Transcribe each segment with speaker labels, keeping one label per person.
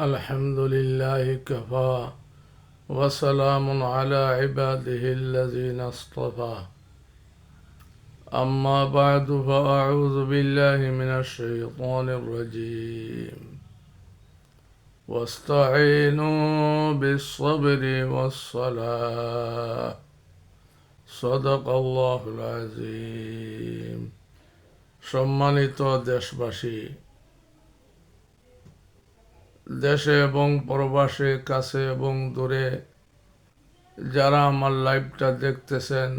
Speaker 1: الحمد لله كفى وسلام على عباده الذين اصطفى أما بعد فأعوذ بالله من الشيطان الرجيم واستعينوا بالصبر والصلاة صدق الله العظيم সম্মানিত দেশবাসী দেশে এবং প্রবাসে কাছে এবং দূরে যারা আমার লাইভটা দেখতেছেন,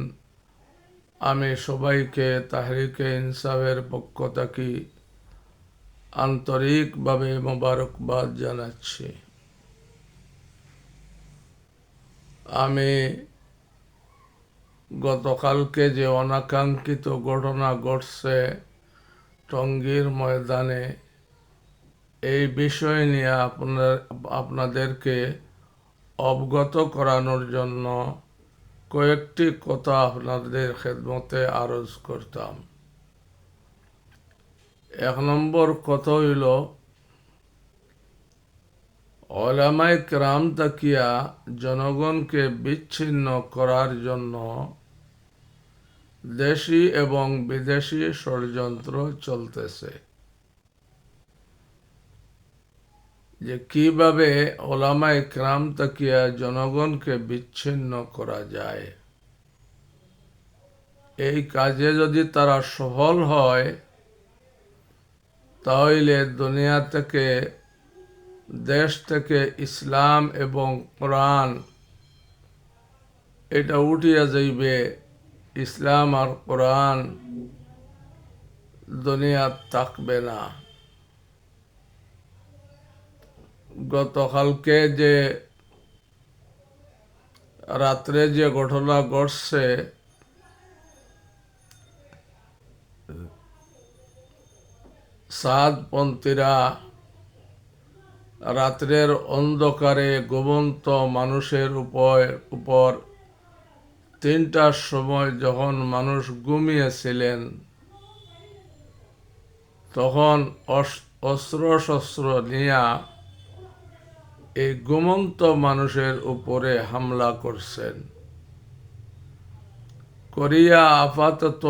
Speaker 1: আমি সবাইকে তাহরিকে ইনসাফের পক্ষ থাকি আন্তরিকভাবে মোবারকবাদ জানাচ্ছি। আমি গতকালকে যে অনাকাঙ্ক্ষিত ঘটনা ঘটছে টঙ্গীর ময়দানে এই বিষয় নিয়ে আপনার, আপনাদেরকে অবগত করানোর জন্য কয়েকটি কথা আপনাদের খেদমতে আরজ করতাম। এক নম্বর কথা হইল ওলামাই ক্রাম তাকিয়া জনগণকে বিচ্ছিন্ন করার জন্য দেশি এবং বিদেশি ষড়যন্ত্র চলতেছে। যে কীভাবে ওলামাই ক্রাম তাকিয়া জনগণকে বিচ্ছিন্ন করা যায়। এই কাজে যদি তারা সফল হয়, তাহলে দুনিয়া থেকে, দেশ থেকে ইসলাম এবং কোরআন এটা উঠিয়া যাইবে। ইসলাম আর কোরআন দুনিয়া থাকবে না। গতকালকে যে রাত্রে যে ঘটনা ঘটছে সাদপন্থীরা রাত্রের অন্ধকারে গোবন্ত মানুষের উপর উপর তিনটার সময় যখন মানুষ ঘুমিয়েছিলেন, তখন অস্ত্র শস্ত্র নিয়া এই ঘুমন্ত মানুষের উপরে হামলা করছেন। করিয়া আপাতত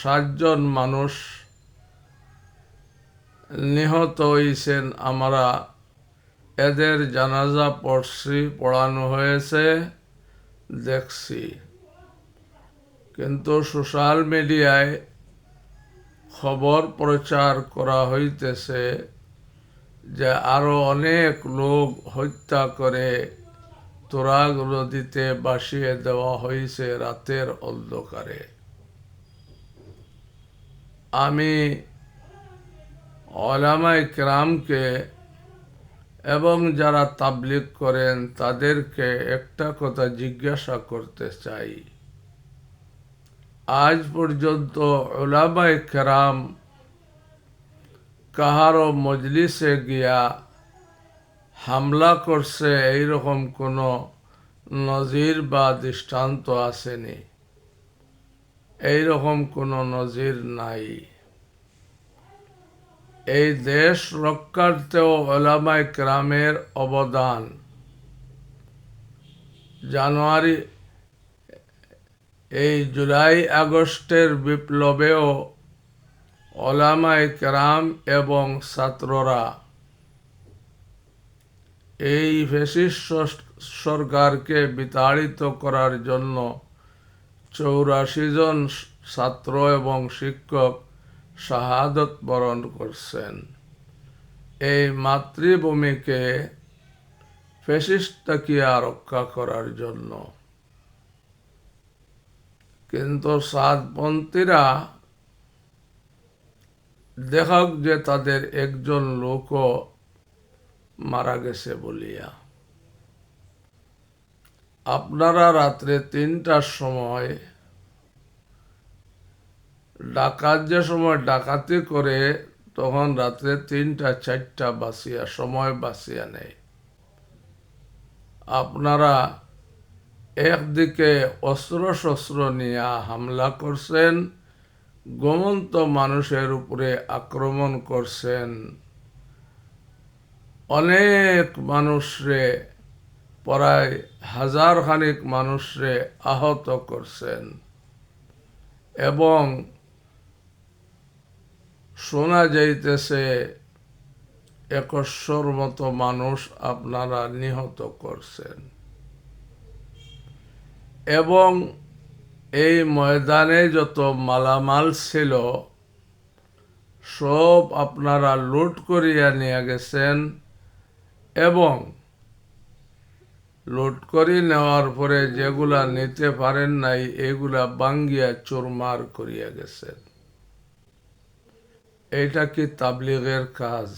Speaker 1: সাতজন মানুষ নিহত হয়েছেন আমরা। এদের জানাজা পড়ছি, পড়ানো হয়েছে, দেখছি। কিন্তু সোশ্যাল মিডিয়ায় খবর প্রচার করা হইতেছে যে আরও অনেক লোক হত্যা করে তোরাগ নদীতে বাসিয়ে দেওয়া হয়েছে রাতের অন্ধকারে। আমি অলামাই ক্রামকে এবং যারা তাবলিক করেন তাদেরকে একটা কথা জিজ্ঞাসা করতে চাই। আজ পর্যন্ত ওলামাই কেরাম কাহারও মজলিসে গিয়া হামলা করছে, এইরকম কোনো নজির বা দৃষ্টান্ত আসেনি। এইরকম কোনো নজির নাই। এই দেশ রক্ষার্থেও ওলামাই ক্রামের অবদান। জানুয়ারি, এই জুলাই আগস্টের বিপ্লবেও ওলামাই কেরাম এবং ছাত্ররা এই ফেসিস্ট সরকারকে বিতাড়িত করার জন্য চৌরাশি জন ছাত্র এবং শিক্ষক শাহাদত বরণ করছেন। এই মাতৃভূমিকে ফেসিস্টাকিয়া রক্ষা করার জন্য? কিন্তু সাতপন্থীরা দেখাক যে তাদের একজন লোকও মারা গেছে বলিয়া। আপনারা রাত্রে তিনটার সময় ডাকাত, যে সময় ডাকাতি করে, তখন রাত্রে তিনটা, চারটা বাসিয়া সময় বাসিয়া নেই আপনারা একদিকে অস্ত্র শস্ত্র নিয়ে হামলা করছেন ঘুমন্ত মানুষের উপরে আক্রমণ করছেন। অনেক মানুষরে, প্রায় হাজার খানিক মানুষরে আহত করছেন। এবং শোনা যাইতেছে, একশোর মতো মানুষ আপনারা নিহত করছেন। এবং এই ময়দানে যত মালামাল ছিল, সব আপনারা লুট করিয়া নিয়ে গেছেন এবং লুট করি নেওয়ার পরে যেগুলা নিতে পারেন নাই, এগুলা বাঙ্গিয়া চুরমার করিয়া গেছেন। এটা কি তাবলিগের কাজ?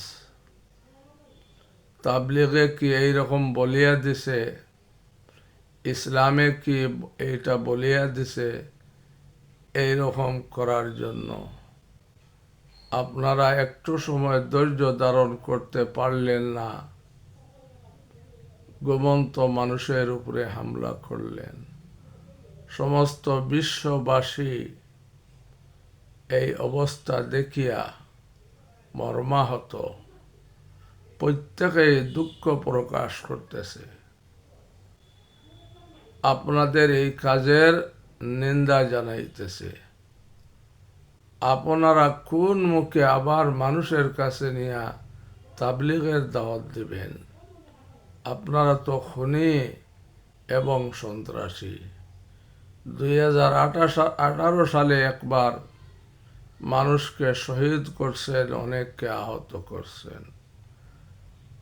Speaker 1: তাবলিগে কি এইরকম বলিয়া দিছে? ইসলামে কি এইটা বলিয়া দিছে? এইরকম করার জন্য। আপনারা একটু সময় ধৈর্য ধারণ করতে পারলেন না। গোমন্ত মানুষের উপরে হামলা করলেন। সমস্ত বিশ্ববাসী এই অবস্থা দেখিয়া মর্মাহত। প্রত্যেকেই দুঃখ প্রকাশ করতেছে। আপনাদের এই কাজের নিন্দা জানাইতেছে। আপনারা কোন মুখে আবার মানুষের কাছে নিয়ে তাবলিগের দাওয়াত দিবেন? আপনারা তো খুনি এবং সন্ত্রাসী। দুই হাজার আঠারো সালে একবার মানুষকে শহীদ করছেন, অনেককে আহত করছেন।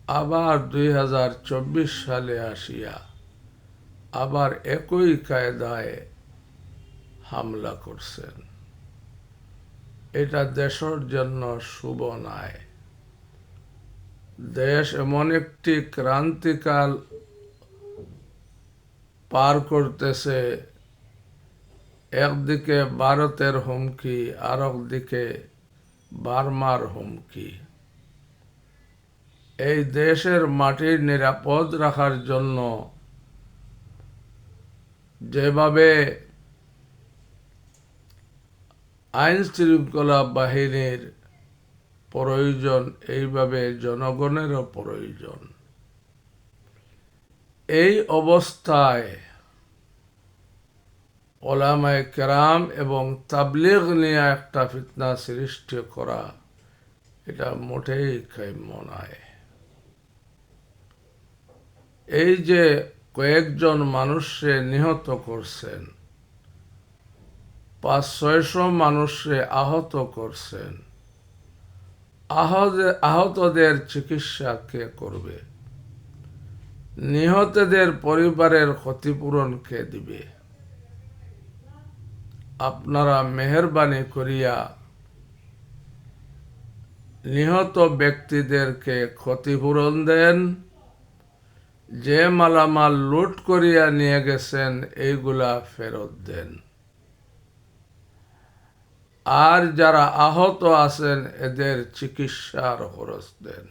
Speaker 1: আবার দুই হাজার চব্বিশ সালে আসিয়া আবার একই কায়দায় হামলা করছেন। এটা দেশের জন্য শুভ নয়। দেশ এমন একটি ক্রান্তিকাল পার করতেছে, একদিকে ভারতের হুমকি আর একদিকে বার্মার হুমকি। এই দেশের মাটির নিরাপদ রাখার জন্য যেভাবে আইন শৃঙ্খলা বাহিনীর প্রয়োজন, এইভাবে জনগণেরও প্রয়োজন। এই অবস্থায় ওলামায় কেরাম এবং তাবলিগ নিয়ে একটা ফিতনা সৃষ্টি করা, এটা মোটেই কাম্য নয়। এই যে কয়েকজন মানুষে নিহত করছেন। পাঁচ, ছয়শো মানুষে আহত করছেন। আহতদের চিকিৎসা কে করবে? নিহতদের পরিবারের ক্ষতিপূরণ কে দিবে? আপনারা মেহরবানি করিয়া নিহত ব্যক্তিদেরকে ক্ষতিপূরণ দেন। যে মালামাল লুট করিয়া নিয়ে গেছেন, এইগুলা ফেরত দেন। আর যারা আহত আছেন, এদের চিকিৎসার খরচ দেন।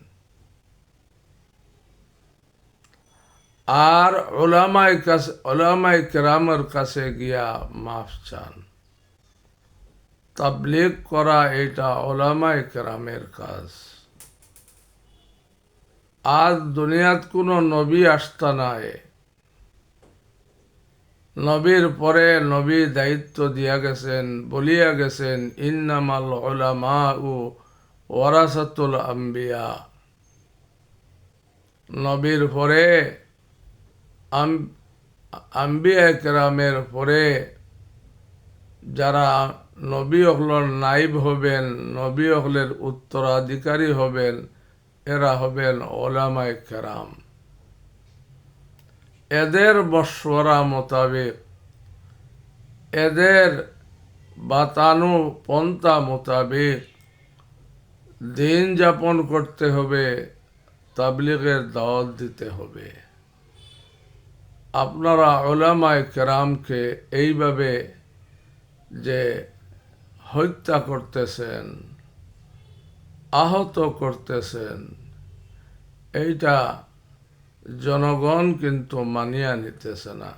Speaker 1: আর ওলামাই কাছে, ওলামাই কেরামের কাছে গিয়া মাফ চান। তাবলিগ করা এটা ওলামাই কেরামের কাজ। আজ দুনিয়াত কোনো নবী আসতা নাই। নবীর পরে নবী দায়িত্ব দিয়া গেছেন, বলিয়া গেছেন, ইন্নামাল ওলামা ও ওয়ারাসাতুল আম্বিয়া। নবীর পরে আম্বিয়া কেরামের পরে যারা নবী অকলর নাইব হবেন, নবী অকলের উত্তরাধিকারী হবেন এরা হবেন ওলামায় কেরাম। এদের বস্বরা মোতাবেক, এদের বাতানু পন্থা মোতাবেক দিন যাপন করতে হবে, তাবলিগের দাওয়াত দিতে হবে। আপনারা ওলামায় কেরামকে এইভাবে যে হত্যা করতেছেন আহত করতেছেন। এইটা জনগণ কিন্তু মানিয়া নিতেছে না।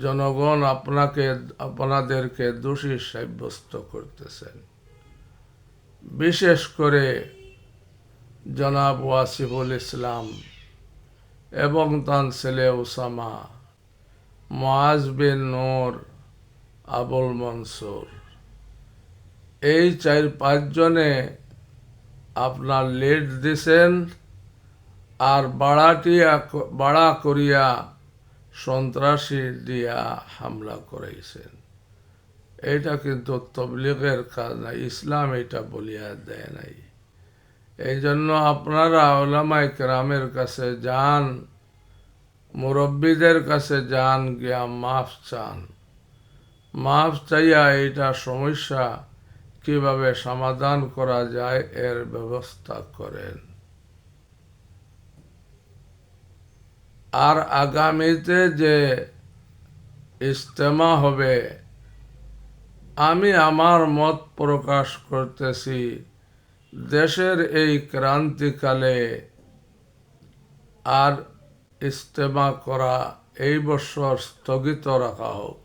Speaker 1: জনগণ আপনাকে, আপনাদেরকে দোষী সাব্যস্ত করতেছেন। বিশেষ করে জনাব ওয়াসিফুল ইসলাম এবং তার ছেলে ওসামা মোয়াজ বিন নূর, আবুল মনসুর। এই চার পাঁচজনে আপনার লিড দিছেন আর বাড়াটিয়া বাড়া করিয়া সন্ত্রাসী দিয়া হামলা করাইছেন। এটা কিন্তু তবলিগের কাজ না, ইসলাম এটা বলিয়া দেয় নাই। এই জন্য আপনারা ওলামাই কেরামের কাছে যান, মুরব্বীদের কাছে যান, গিয়া মাফ চান। মাফ চাইয়া এটা সমস্যা কীভাবে সমাধান করা যায় এর ব্যবস্থা করেন। আর আগামীতে যে ইজতেমা হবে, আমি আমার মত প্রকাশ করতেছি, দেশের এই ক্রান্তিকালে আর ইজতেমা করা এই বছর স্থগিত রাখা হোক।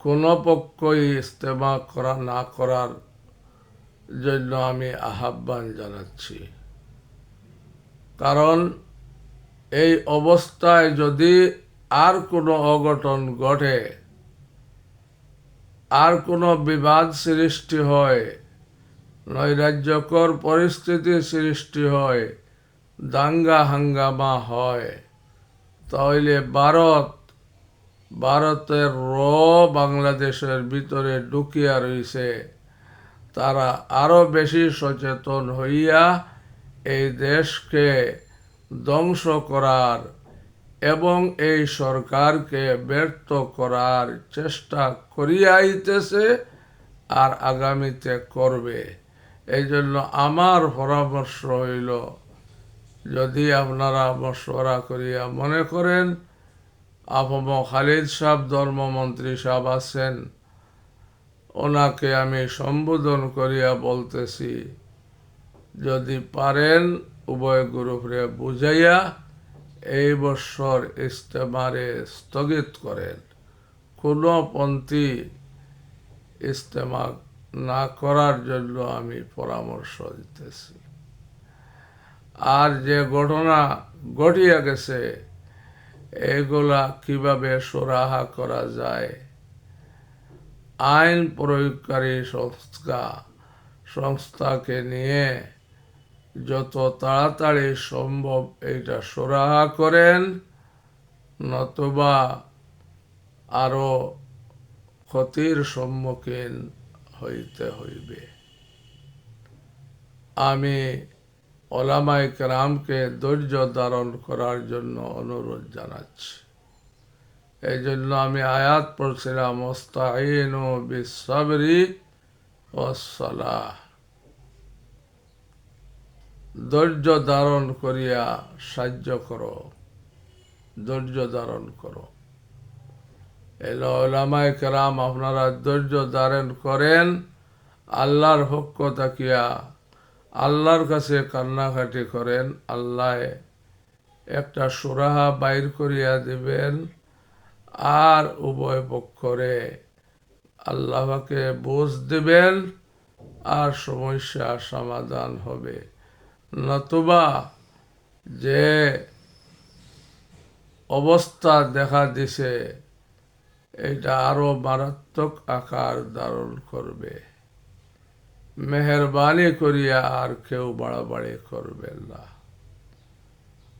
Speaker 1: কোনো পক্ষই ইজতেমা করা না করার জন্য আমি আহ্বান জানাচ্ছি। কারণ এই অবস্থায় যদি আর কোনো অঘটন ঘটে, আর কোনো বিবাদ সৃষ্টি হয়, নৈরাজ্যকর পরিস্থিতি সৃষ্টি হয়, দাঙ্গা হাঙ্গামা হয়, তাহলে ভারত ভারতের র বাংলাদেশের ভিতরে ঢুকিয়া রয়েছে তারা আরও বেশি সচেতন হইয়া এই দেশকে ধ্বংস করার এবং এই সরকারকে ব্যর্থ করার চেষ্টা করিয়াইতেছে আর আগামীতে করবে। এই জন্য আমার পরামর্শ হইল, যদি আপনারা মশওয়ারা করিয়া মনে করেন আফম খালিদ সাহেব ধর্মমন্ত্রী সাহেব আছেন। ওনাকে আমি সম্বোধন করিয়া বলতেছি, যদি পারেন উভয় গ্রুপরে বুঝাইয়া এই বৎসর ইস্তেমারে স্থগিত করেন। কোনো পন্থী ইস্তেমা না করার জন্য আমি পরামর্শ দিতেছি। আর যে ঘটনা ঘটিয়া গেছে এগুলা কীভাবে সুরাহা করা যায়? আইন প্রয়োগকারী সংস্থা, সংস্থাকে নিয়ে যত তাড়াতাড়ি সম্ভব এটা সুরাহা করেন, নতুবা আরও ক্ষতির সম্মুখীন হইতে হইবে। আমি ওলামাই কেরামকে ধৈর্য ধারণ করার জন্য অনুরোধ জানাচ্ছি। এই জন্য আমি আয়াত পড়ছিলাম ওস্তাইন ও বিসাবরি ও ধৈর্য ধারণ করিয়া সাহায্য করো। ধৈর্য ধারণ করো। এলো ওলামাই কেরাম, আপনারা ধৈর্য ধারণ করেন, আল্লাহর পক্ষ তাকিয়া আল্লাহর কাছে কান্নাকাটি করেন, আল্লাহ একটা সুরাহা বাইর করিয়া দিবেন, আর উভয় পক্ষরে আল্লাহকে বোঝ দিবেন, আর সমস্যা সমাধান হবে। নতুবা যে অবস্থা দেখা দিছে, এটা আরও মারাত্মক আকার ধারণ করবে। মেহরবানি করিয়া আর কেউ বাড়াবাড়ি করবেন না।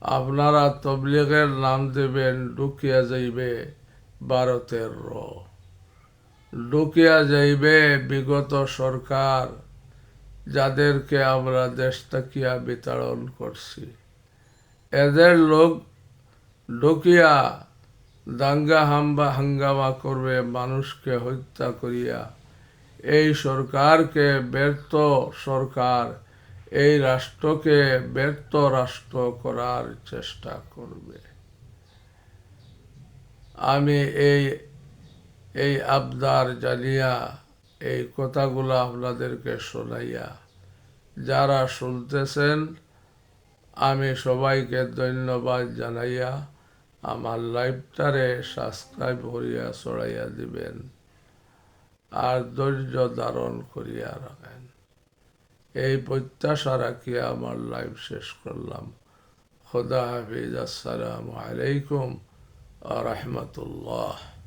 Speaker 1: আপনারা তবলিগের নাম দেবেন, ঢুকিয়া যাইবে ভারতের র। ঢুকিয়া যাইবে বিগত সরকার, যাদেরকে আমরা দেশ তাকিয়া বিতরণ করছি। এদের লোক ঢুকিয়া দাঙ্গা হাম্বা হাঙ্গামা করবে, মানুষকে হত্যা করিয়া এই সরকারকে ব্যর্থ সরকার, এই রাষ্ট্রকে ব্যর্থ রাষ্ট্র করার চেষ্টা করবে। আমি এই এই আবদার জানিয়া এই কথাগুলো আপনাদেরকে শোনাইয়া, যারা শুনতেছেন, আমি সবাইকে ধন্যবাদ জানাইয়া আমার লাইভটারে সাবস্ক্রাইব করিয়া ছড়াইয়া দিবেন। আর ধৈর্য ধারণ করিয়া রাখেন। এই প্রত্যাশা রাখিয়া আমার লাইফ শেষ করলাম। খোদা হাফিজ। আসসালামু আলাইকুম আ রহমতুল্লাহ।